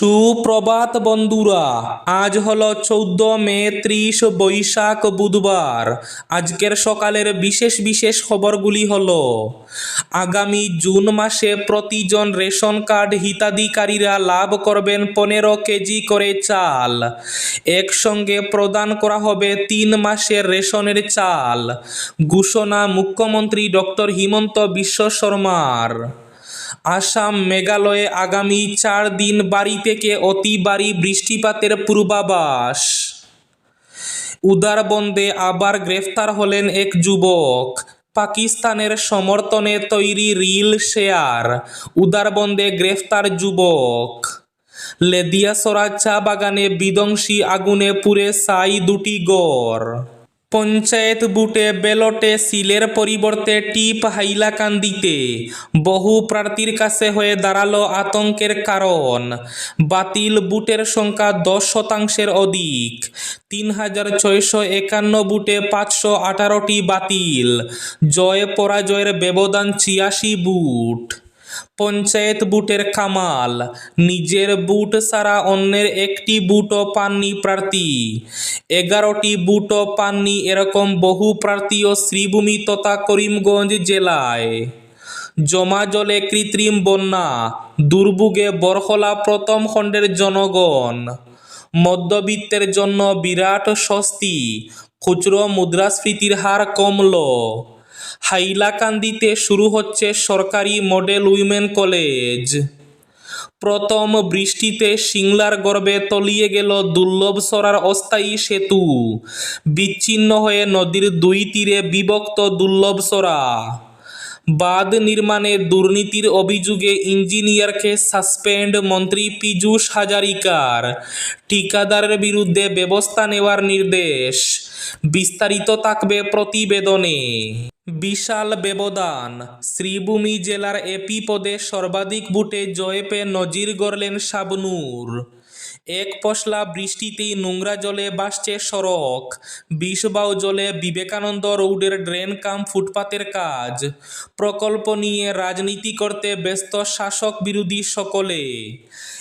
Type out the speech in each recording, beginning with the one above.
সুপ্রভাত বন্ধুরা, আজ হলো চৌদ্দ মে ত্রিশ বৈশাখ বুধবার। আজকের সকালের বিশেষ বিশেষ খবরগুলি হল, আগামী জুন মাসে প্রতিজন রেশন কার্ড হিতাধিকারীরা লাভ করবেন পনেরো কেজি করে চাল। একসঙ্গে প্রদান করা হবে তিন মাসের রেশনের চাল। ঘোষণা মুখ্যমন্ত্রী ডক্টর হিমন্ত বিশ্ব শর্মার। আসাম মেঘালয়ে আগামী চার দিন বাড়ি থেকে অতি ভারী বৃষ্টিপাতের পূর্বাভাস। উদারবন্দে আবার গ্রেফতার হলেন এক যুবক। পাকিস্তানের সমর্থনে তৈরি রিল শেয়ার। উদারবন্দে গ্রেফতার যুবক। লেদিয়াসরা চা বাগানে বিধ্বংসী আগুনে পুড়ে সাই দুটি গড়। পঞ্চায়েত বুটে ব্যালটে সিলের পরিবর্তে টিপ হাইলাকান্দিতে বহু প্রার্থীর কাছে হয়ে দাঁড়াল আতঙ্কের কারণ। বাতিল বুটের সংখ্যা দশ শতাংশের অধিক। তিন হাজার ছয়শো একান্ন বুটে পাঁচশো আঠারোটি বাতিল। জয় পরাজয়ের ব্যবধান ছিয়াশি বুট। পঞ্চায়েত বুটের কামাল নিজের বুট ছাড়া অন্যের একটি বুটও পাননি প্রার্থী। এগারোটি বুটও পাননি এরকম বহু প্রার্থীও শ্রীভূমি তথা করিমগঞ্জ জেলায়। জমা জলে কৃত্রিম বন্যা, দুর্ভোগে বরহলা প্রথম খণ্ডের জনগণ। মধ্যবিত্তের জন্য বিরাট স্বস্তি, খুচরো মুদ্রাস্ফীতির হার কমল। হাইলাকান্দিতে শুরু হচ্ছে সরকারি মডেল উইমেন কলেজ। প্রথম বৃষ্টিতে সিংলার গর্ভে তলিয়ে গেল দুর্লভ সরার অস্থায়ী সেতু। বিচ্ছিন্ন হয়ে নদীর দুই তীরে বিভক্ত দুর্লভ সরা। বাঁধ নির্মাণে দুর্নীতির অভিযোগে ইঞ্জিনিয়ারকে সাসপেন্ড মন্ত্রী পীযূষ হাজারিকার। ঠিকাদারের বিরুদ্ধে ব্যবস্থা নেওয়ার নির্দেশ। বিস্তারিত থাকবে প্রতিবেদনে। বিশাল ব্যবধান, শ্রীভূমি জেলার এপি পদে সর্বাধিক বুটে জয় পেয়ে নজির গড়লেন শাবনূর। এক পশলা বৃষ্টিতেই নোংরা জলে বাসছে সড়ক বিষবাউ জলে বিবেকানন্দ রোডের ড্রেন কাম ফুটপাতের কাজ। প্রকল্প নিয়ে রাজনীতি করতে ব্যস্ত শাসক বিরোধী সকলে।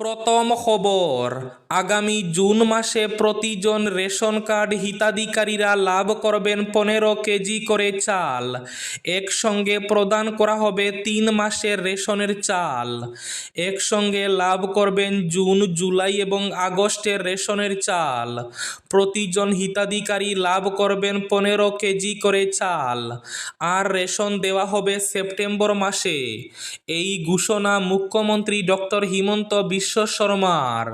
প্রথম খবর, আগামী জুন মাসে প্রতিজন রেশন কার্ড হিতাধিকারীরা লাভ করবেন পনেরো কেজি করে চাল। একসঙ্গে প্রদান করা হবে তিন মাসের রেশনের চাল। একসঙ্গে লাভ করবেন জুন, জুলাই এবং আগস্টের রেশনের চাল। প্রতিজন হিতাধিকারী লাভ করবেন পনেরো কেজি করে চাল। আর রেশন দেওয়া হবে সেপ্টেম্বর মাসে। এই ঘোষণা মুখ্যমন্ত্রী ডক্টর হিমন্ত বিশ্ব শর্মার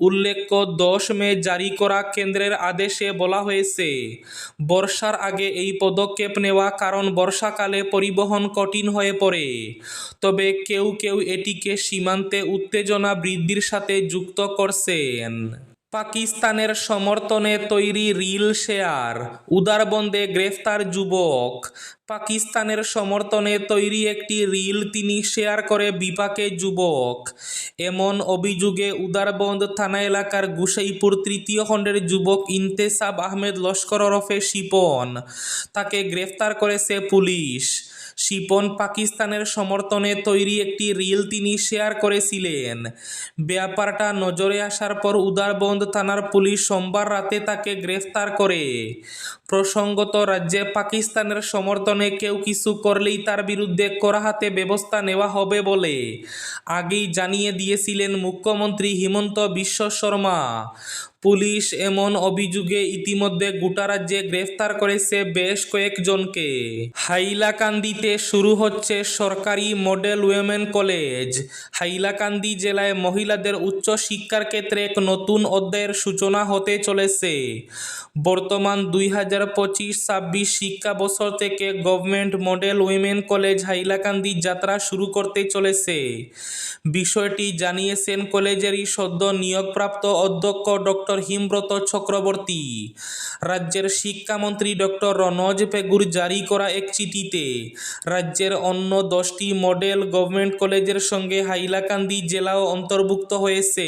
উল্লেখ্য, দশ মে জারি করা কেন্দ্রের আদেশে বলা হয়েছে, বর্ষার আগে এই পদক্ষেপ নেওয়া কারণ বর্ষাকালে পরিবহন কঠিন হয়ে পড়ে। তবে কেউ কেউ এটিকে সীমান্তে উত্তেজনা বৃদ্ধির সাথে যুক্ত করছেন। পাকিস্তানের সমর্থনে তৈরি রিল শেয়ার। উদারবন্দে গ্রেফতার যুবক। পাকিস্তানের সমর্থনে তৈরি একটি রিল তিনি শেয়ার করে বিপাকে যুবক। এমন অভিযোগে উদারবন্দ থানা এলাকার গুসাইপুর তৃতীয় খণ্ডের যুবক ইন্তেসাব আহমেদ লস্কর ওরফে শিপন। তাকে গ্রেফতার করেছে পুলিশ। শিপন পাকিস্তানের সমর্থনে তৈরি একটি রিল তিনি শেয়ার করেছিলেন। ব্যাপারটা নজরে আসার পর উদারবন্দ থানার পুলিশ সোমবার রাতে তাকে গ্রেফতার করে। প্রসঙ্গত, রাজ্যে পাকিস্তানের সমর্থনে কেউ কিছু করলেই তার বিরুদ্ধে কড়া হাতে ব্যবস্থা নেওয়া হবে বলে আগেই জানিয়ে দিয়েছিলেন মুখ্যমন্ত্রী হিমন্ত বিশ্ব শর্মা। পুলিশ এমন অভিযোগে ইতিমধ্যে গোটা রাজ্যে গ্রেফতার করেছে বেশ কয়েকজনকে। হাইলাকান্দিতে শুরু হচ্ছে সরকারি মডেল উইমেন কলেজ। হাইলাকান্দি জেলায় মহিলাদের উচ্চ শিক্ষার ক্ষেত্রে এক নতুন অধ্যায়ের সূচনা হতে চলেছে। বর্তমান দুই হাজার পঁচিশ, ছাব্বিশ শিক্ষাবছর থেকে government model women college Hailakandi যাত্রা শুরু করতে চলেছে। বিষয়টি জানিয়েছেন কলেজেরই সদ্য নিয়োগপ্রাপ্ত অধ্যক্ষ ডক্টর হিমব্রত চক্রবর্তী। রাজ্যের শিক্ষামন্ত্রী ডক্টর রনজ পেগুর জারি করা এক চিঠিতে, রাজ্যের অন্য দশটি মডেল গভর্নমেন্ট কলেজের সঙ্গে হাইলাকান্দি জেলাও অন্তর্ভুক্ত হয়েছে।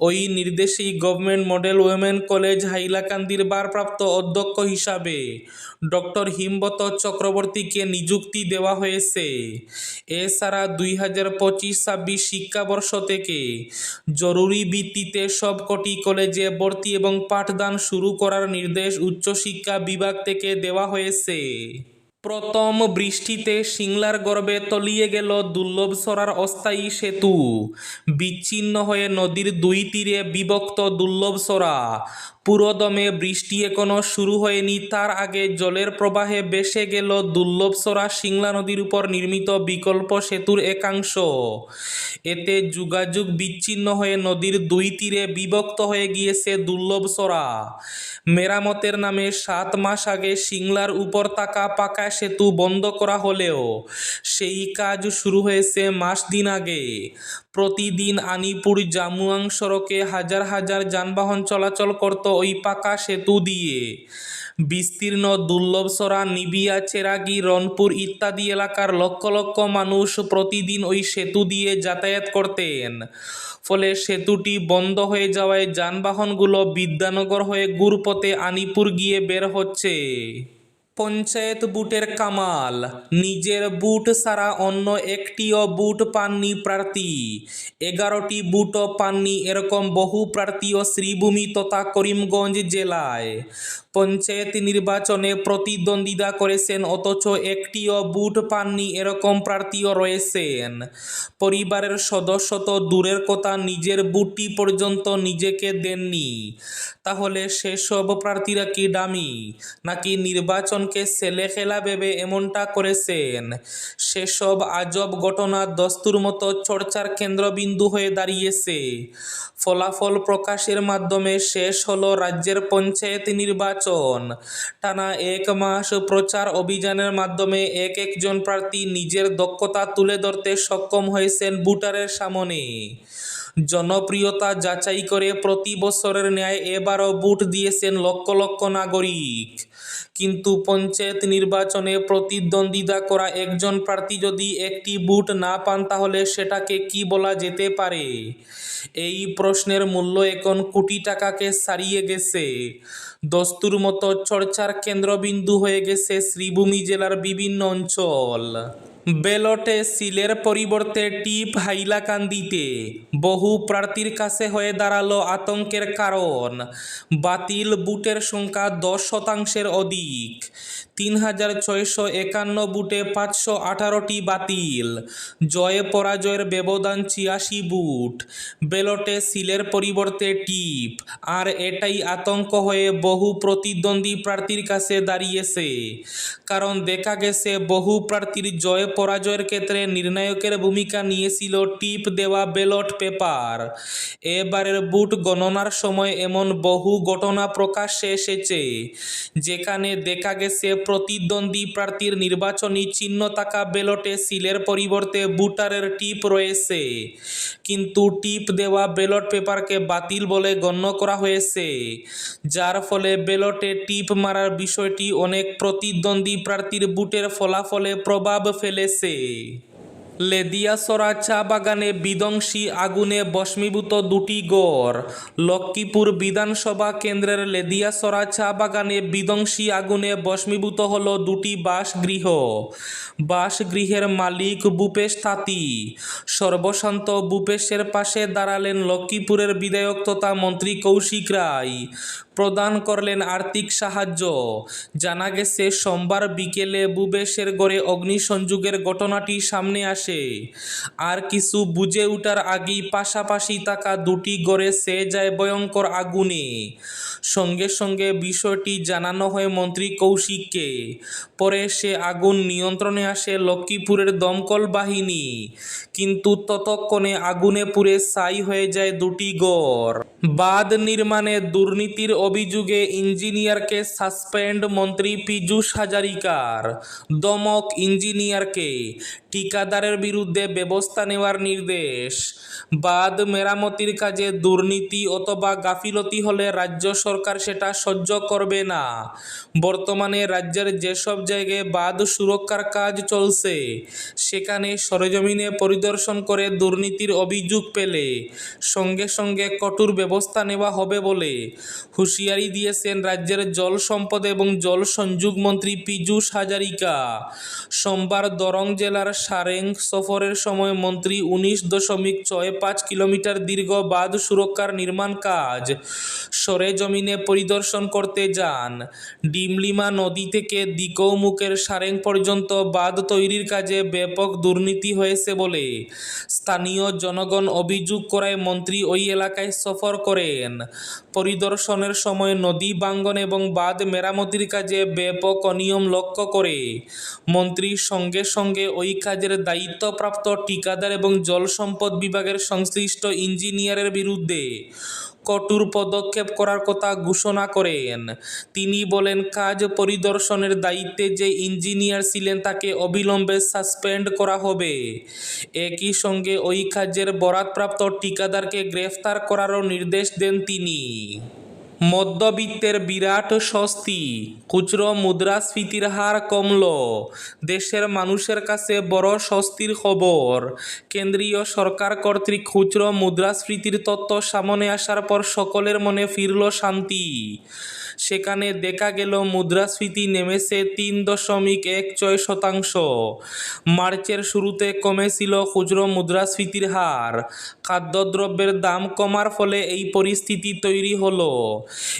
ওই নির্দেশেই গভর্নমেন্ট মডেল উইমেন কলেজ হাইলাকান্দির ভারপ্রাপ্ত অধ্যক্ষ হিসাবে ডক্টর হিমবত চক্রবর্তীকে নিযুক্তি দেওয়া হয়েছে। এছাড়া দুই হাজার পঁচিশ, ছাব্বিশ শিক্ষাবর্ষ থেকে জরুরি ভিত্তিতে সবকটি কলেজে ভর্তি এবং পাঠদান শুরু করার নির্দেশ উচ্চশিক্ষা বিভাগ থেকে দেওয়া হয়েছে। প্রথম বৃষ্টিতে সিংলার গর্ভে তলিয়ে গেল দুর্লভ সরার অস্থায়ী সেতু। বিচ্ছিন্ন হয়ে নদীর দুই তীরে বিভক্ত দুর্লভ সরা। পুরোদমে বৃষ্টি এখনও শুরু হয়নি, তার আগে জলের প্রবাহে বেসে গেল দুর্লভ সরা সিংলা নদীর উপর নির্মিত বিকল্প সেতুর একাংশ। এতে যোগাযোগ বিচ্ছিন্ন হয়ে নদীর দুই তীরে বিভক্ত হয়ে গিয়েছে দুর্লভ সরা। মেরামতের নামে সাত মাস আগে সিংলার উপর তাকা পাকা সেতু বন্ধ করা হলেও সেই কাজ শুরু হয়েছে মাস দিন আগে। প্রতিদিন আনিপুর জামুয়াং সড়কে হাজার হাজার যানবাহন চলাচল করত ওই পাকা সেতু দিয়ে। বিস্তীর্ণ দুর্লভসরা নিবিয়া, চেরাগি রনপুর ইত্যাদি এলাকার লক্ষ লক্ষ মানুষ প্রতিদিন ওই সেতু দিয়ে যাতায়াত করতেন। ফলে সেতুটি বন্ধ হয়ে যাওয়ায় যানবাহনগুলো বিদ্যানগর হয়ে গুরপথে আনিপুর গিয়ে বের হচ্ছে। পঞ্চায়েত বুটের কামাল, নিজের বুট ছাড়া অন্য একটিও বুট পাননি প্রার্থী। এগারোটি বুটও পাননি এরকম বহু প্রার্থীও শ্রীভূমি তথা করিমগঞ্জ জেলায়। পঞ্চায়েত নির্বাচনে প্রতিদ্বন্দ্বিতা করেছেন, অথচ একটিও বুট পাননি, এরকম প্রার্থীও রয়েছেন। পরিবারের সদস্য তো দূরের কথা, নিজের বুটটি পর্যন্ত নিজেকে দেননি। তাহলে সেসব প্রার্থীরা কি ডামি নাকি নির্বাচনকে ছেলে খেলা ভেবে এমনটা করেছেন? সেসব আজব ঘটনা, দস্তুর মতো চর্চার কেন্দ্রবিন্দু হয়ে দাঁড়িয়েছে। ফলাফল প্রকাশের মাধ্যমে শেষ হলো রাজ্যের পঞ্চায়েত নির্বাচন। টানা এক মাস প্রচার অভিযানের মাধ্যমে এক একজন প্রার্থী নিজের দক্ষতা তুলে ধরতে সক্ষম হয়েছেন ভোটারের সামনে। জনপ্রিয়তা যাচাই করে প্রতি বছরের ন্যায় এবারও ভোট দিয়েছেন লক্ষ লক্ষ নাগরিক। কিন্তু পঞ্চায়েত নির্বাচনে প্রতিদ্বন্দ্বিতা করা একজন প্রার্থী যদি একটি বুট না পান তাহলে সেটাকে কি বলা যেতে পারে? এই প্রশ্নের মূল্য এখন কোটি টাকাকে সারিয়ে গেছে। দস্তুর মতো চর্চার কেন্দ্রবিন্দু হয়ে গেছে শ্রীভূমি জেলার বিভিন্ন অঞ্চল। ব্যালটে সিলের পরিবর্তে টিপ হাইলাকান্দিতে বহু প্রার্থীর কাছে হয়ে দাঁড়াল আতঙ্কের কারণ। বাতিল বুটের সংখ্যা দশ শতাংশের অধিক। তিন হাজার ছয়শো একান্ন বুটে পাঁচশো আঠারোটি বাতিল। জয়ে পরাজয়ের ব্যবধান ছিয়াশি বুট। ব্যালটে সিলের পরিবর্তে টিপ। আর এটাই আতঙ্ক হয়ে বহু প্রতিদ্বন্দ্বী প্রার্থীর কাছে দাঁড়িয়েছে। কারণ দেখা গেছে, বহু প্রার্থীর জয় পরাজয়ের ক্ষেত্রে নির্ণায়কের ভূমিকা নিয়েছিল টিপ দেওয়া ব্যালট পেপার। এবারের বুট গণনার সময় এমন বহু ঘটনা প্রকাশ্যে এসেছে, যেখানে দেখা গেছে প্রতিদ্বন্দ্বী প্রার্থীর নির্বাচনী চিহ্ন থাকা ব্যালটে সিলের পরিবর্তে বুটারের টিপ রয়েছে। কিন্তু টিপ দেওয়া ব্যালট পেপারকে বাতিল বলে গণ্য করা হয়েছে। যার ফলে ব্যালটে টিপ মারার বিষয়টি অনেক প্রতিদ্বন্দ্বী প্রার্থীর বুটের ফলাফলে প্রভাব ফেলেছে। লেদিয়াসরা চা বাগানে বিধ্বংসী আগুনে ভস্মীভূত দুটি গড়। লক্ষ্মীপুর বিধানসভা কেন্দ্রের লেদিয়া লেদিয়াসরা চা বাগানে বিধ্বংসী আগুনে ভস্মীভূত হল দুটি বাসগৃহ। বাসগৃহের মালিক ভূপেশ তাঁতি। সর্বশান্ত ভূপেশের পাশে দাঁড়ালেন লক্ষ্মীপুরের বিধায়ক তথা মন্ত্রী কৌশিক রায়। প্রদান করলেন আর্থিক সাহায্য। জানা গেছে, সোমবার বিকেলে বুবেশের গড়ে অগ্নিসংযোগের ঘটনাটি সামনে আসে। আর কিছু বুঝে ওঠার আগেই পাশাপাশি থাকা দুটি গড়ে সে যায় ভয়ঙ্কর আগুনে। সঙ্গে সঙ্গে বিষয়টি জানানো হয় মন্ত্রী কৌশিককে। পরে সে আগুন নিয়ন্ত্রণে আসে লক্ষ্মীপুরের দমকল বাহিনী। কিন্তু ততক্ষণে আগুনে পুড়ে ছাই হয়ে যায় দুটি গড় বাঁধ নির্মাণে দুর্নীতির অভিযোগে ইঞ্জিনিয়ারকে সাসপেন্ড মন্ত্রী পীযূষ হাজারিকার। দমক ইঞ্জিনিয়ারকে ঠিকাদারের বিরুদ্ধে ব্যবস্থা নেওয়ার নির্দেশ। বাঁধ মেরামতির কাজে দুর্নীতি অথবা গাফিলতি হলে রাজ্য সরকার সেটা সহ্য করবে না। বর্তমানে রাজ্যের যেসব জায়গায় বাঁধ সুরক্ষার কাজ চলছে, সেখানে সরেজমিনে পরিদর্শন করে দুর্নীতির অভিযোগ পেলে সঙ্গে সঙ্গে কঠোর ব্যবস্থা নেওয়া হবে বলে হুঁশিয়ারি দিয়েছেন রাজ্যের জল সম্পদ এবং জল সংযোগ মন্ত্রী পীযূষ হাজারিকা। সোমবার দরং জেলার সারেং সফরের সময় মন্ত্রী উনিশ দশমিক ছয় পাঁচ কিলোমিটার দীর্ঘ বাঁধ সুরক্ষার নির্মাণ কাজ। সরেজমিনে পরিদর্শন করতে যান। ডিমলিমা নদী থেকে দিকৌমুখের সারেং পর্যন্ত বাঁধ তৈরির কাজে ব্যাপক দুর্নীতি হয়েছে বলে স্থানীয় জনগণ অভিযোগ করায় মন্ত্রী ওই এলাকায় সফর করেন। পরিদর্শনের সময় নদী বাঙ্গন এবং বাঁধ মেরামতির কাজে ব্যাপক অনিয়ম লক্ষ্য করে মন্ত্রী সঙ্গে সঙ্গে ওই কাজের দায়িত্বপ্রাপ্ত ঠিকাদার এবং জল সম্পদ বিভাগের সংশ্লিষ্ট ইঞ্জিনিয়ারের বিরুদ্ধে কঠোর পদক্ষেপ করার কথা ঘোষণা করেন। তিনি বলেন, কাজ পরিদর্শনের দায়িত্বে যে ইঞ্জিনিয়ার ছিলেন তাকে অবিলম্বে সাসপেন্ড করা হবে। একই সঙ্গে ওই কাজের বরাতপ্রাপ্ত ঠিকাদারকে গ্রেফতার করারও নির্দেশ দেন তিনি। মধ্যবিত্তের বিরাট স্বস্তি। খুচরো মুদ্রাস্ফীতির হার কমল। দেশের মানুষের কাছে বড় স্বস্তির খবর। কেন্দ্রীয় সরকার কর্তৃক খুচরো মুদ্রাস্ফীতির তত্ত্ব সামনে আসার পর সকলের মনে ফিরল শান্তি। সেখানে দেখা গেল মুদ্রাস্ফীতি নেমেছে তিন দশমিক এক ছয় শতাংশ। মার্চের শুরুতে কমেছিল খুচরো মুদ্রাস্ফীতির হার। খাদ্যদ্রব্যের দাম কমার ফলে এই পরিস্থিতি তৈরি হলো।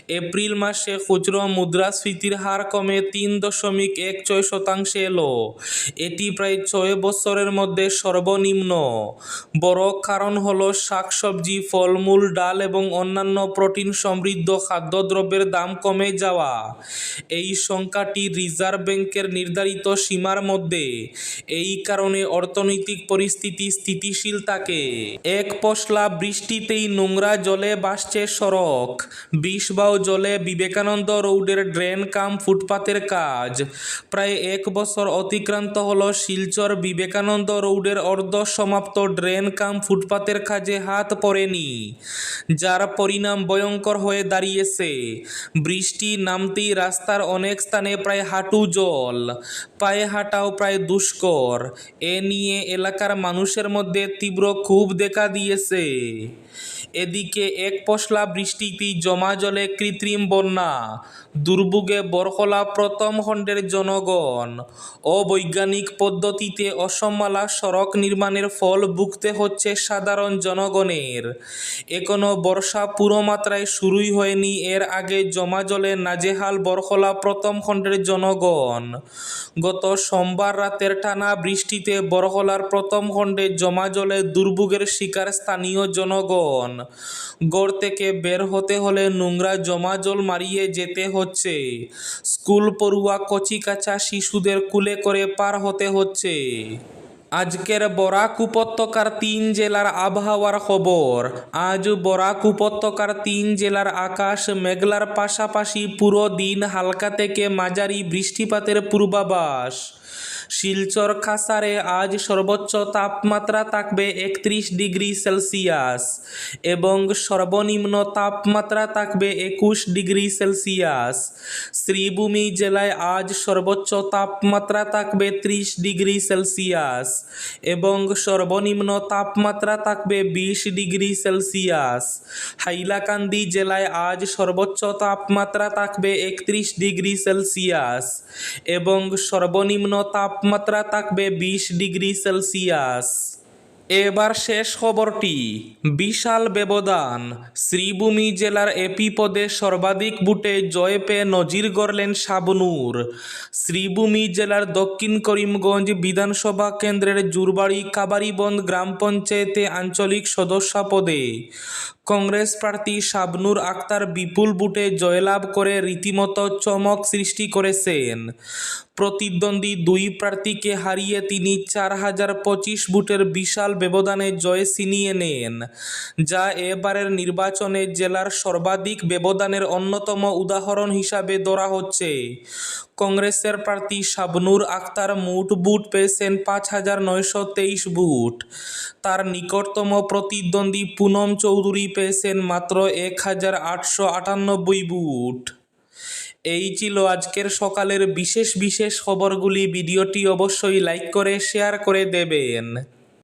এপ্রিল মাসে খুচরো মুদ্রাস্ফীতির হার কমে তিন দশমিক এক ছয় শতাংশে এলো। এটি প্রায় ছয় বছরের মধ্যে সর্বনিম্ন। বড় কারণ হলো শাকসবজি, ফলমূল, ডাল এবং অন্যান্য প্রোটিন সমৃদ্ধ খাদ্যদ্রব্যের দাম কমে যাওয়া। এই সংখ্যাটি রিজার্ভ ব্যাংকের নির্ধারিত সীমার মধ্যে। এই কারণে অর্থনৈতিক পরিস্থিতি স্থিতিশীল থাকে। এক পশলা বৃষ্টিতেই নোংরা জলে বাসছে সড়ক। বিষবাও জলে বিবেকানন্দ রোডের ড্রেন কাম ফুটপাতের কাজ। প্রায় এক বছর অতিক্রান্ত হল শিলচর বিবেকানন্দ রোডের অর্ধ সমাপ্ত ড্রেন কাম ফুটপাতের কাজে হাত পড়েনি, যার পরিণাম ভয়ঙ্কর হয়ে দাঁড়িয়েছে। বৃষ্টি নামতেই রাস্তার অনেক স্থানে প্রায় হাঁটু জল, পায়ে হাঁটাও প্রায় দুষ্কর। এ নিয়ে এলাকার মানুষের মধ্যে তীব্র ক্ষোভ দেখা দিয়েছে। এদিকে এক পশলা বৃষ্টিতেই জমা জলে কৃত্রিম বন্যা। দুর্ভোগে বরকলা প্রথম খণ্ডের জনগণ। অবৈজ্ঞানিক পদ্ধতিতে অসম্মালা সড়ক নির্মাণের ফল ভুগতে হচ্ছে সাধারণ জনগণের। এখনও বর্ষা পুরো মাত্রায় শুরুই হয়নি, এর আগে জমা জলে নাজেহাল বরকলা প্রথম খণ্ডের জনগণ। গত সোমবার রাতের টানা বৃষ্টিতে বরকলার প্রথম খণ্ডে জমা জলে দুর্ভোগের শিকার স্থানীয় জনগণ। গড় থেকে বের হতে হলে নোংরা জমা জল মারিয়ে যেতে হচ্ছে স্কুল পড়ুয়া কচিকাঁচা শিশুদের কুলে করে পার হতে হচ্ছে। আজকের বরাক উপত্যকার তিন জেলার আবহাওয়ার খবর। আজ বরাক উপত্যকার তিন জেলার আকাশ মেঘলার পাশাপাশি পুরো দিন হালকা থেকে মাঝারি বৃষ্টিপাতের পূর্বাভাস। শিলচর খাসারে আজ সর্বোচ্চ তাপমাত্রা থাকবে একত্রিশ ডিগ্রি সেলসিয়াস এবং সর্বনিম্ন তাপমাত্রা থাকবে একুশ ডিগ্রি সেলসিয়াস। শ্রীভূমি জেলায় আজ সর্বোচ্চ তাপমাত্রা থাকবে ত্রিশ ডিগ্রি সেলসিয়াস এবং সর্বনিম্ন তাপমাত্রা থাকবে বিশ ডিগ্রি সেলসিয়াস। হাইলাকান্দি জেলায় আজ সর্বোচ্চ তাপমাত্রা থাকবে একত্রিশ ডিগ্রি সেলসিয়াস এবং সর্বনিম্ন তাপমাত্রা থাকবে বিশ ডিগ্রি সেলসিয়াস। এবার শেষ খবরটি। বিশাল ব্যবধান। শ্রীভূমি জেলার এপি পদে সর্বাধিক বুটে জয় পেয়ে নজির গড়লেন শাবনূর। শ্রীভূমি জেলার দক্ষিণ করিমগঞ্জ বিধানসভা কেন্দ্রের জুরবাড়ি কাবারিবন্দ গ্রাম পঞ্চায়েতে আঞ্চলিক সদস্য পদে। কংগ্রেস প্রার্থী শাবনুর আক্তার বিপুল বুটে জয়লাভ করে রীতিমতো চমক সৃষ্টি করেছেন। প্রতিদ্বন্দ্বী দুই প্রার্থীকে হারিয়ে তিনি চার হাজার পঁচিশ বুটের বিশাল ব্যবধানে জয় ছিনিয়ে নেন, যা এবারের নির্বাচনে জেলার সর্বাধিক ব্যবধানের অন্যতম উদাহরণ হিসাবে ধরা হচ্ছে। কংগ্রেসের প্রার্থী শাবনুর আক্তার মোট বুট পেয়েছেন পাঁচ হাজার নয়শো তেইশ বুট। তার নিকটতম প্রতিদ্বন্দ্বী পুনম চৌধুরী পেয়েছেন মাত্র এক হাজার আটশো আটানব্বই বুট। এই ছিল আজকের সকালের বিশেষ বিশেষ খবরগুলি। ভিডিওটি অবশ্যই লাইক করে, শেয়ার করে দেবেন।